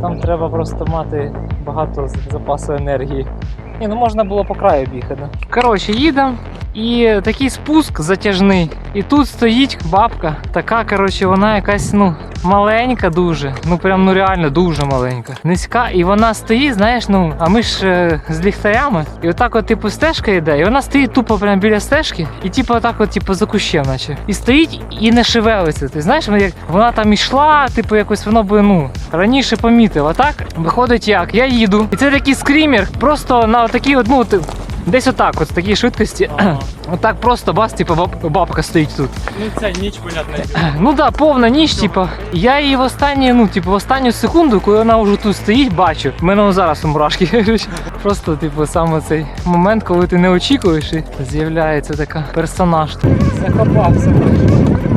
Там треба просто мати багато запасу енергії. Ні, ну можна було по краю бігати. Коротше, їдемо. І такий спуск затяжний. І тут стоїть бабка. Така, коротше, вона якась, ну, маленька дуже. Ну прям ну реально дуже маленька. Низька. І вона стоїть, знаєш, ну, а ми ж е, з ліхтарями. І отак от, типу, стежка йде, і вона стоїть тупо прямо біля стежки, і типу отак от, типу, за кущем, наче. І стоїть і не шевелиться. Ти знаєш, вона як вона там ішла, типу, якось воно би ну раніше помітив. А так виходить як? Я їду. І це такий скрімер, просто на такій от, ну, Десь отак, от з такій швидкості. Отак просто бас, типу, баб- бабка стоїть тут. Ну ця ніч, понятно. Ну да, повна ніч, типу. Я її в останню, ну, типу, в останню секунду, коли вона вже тут стоїть, бачу. У мене зараз мурашки. Просто, типу, саме цей момент, коли ти не очікуєш і з'являється така персонаж. Закопався.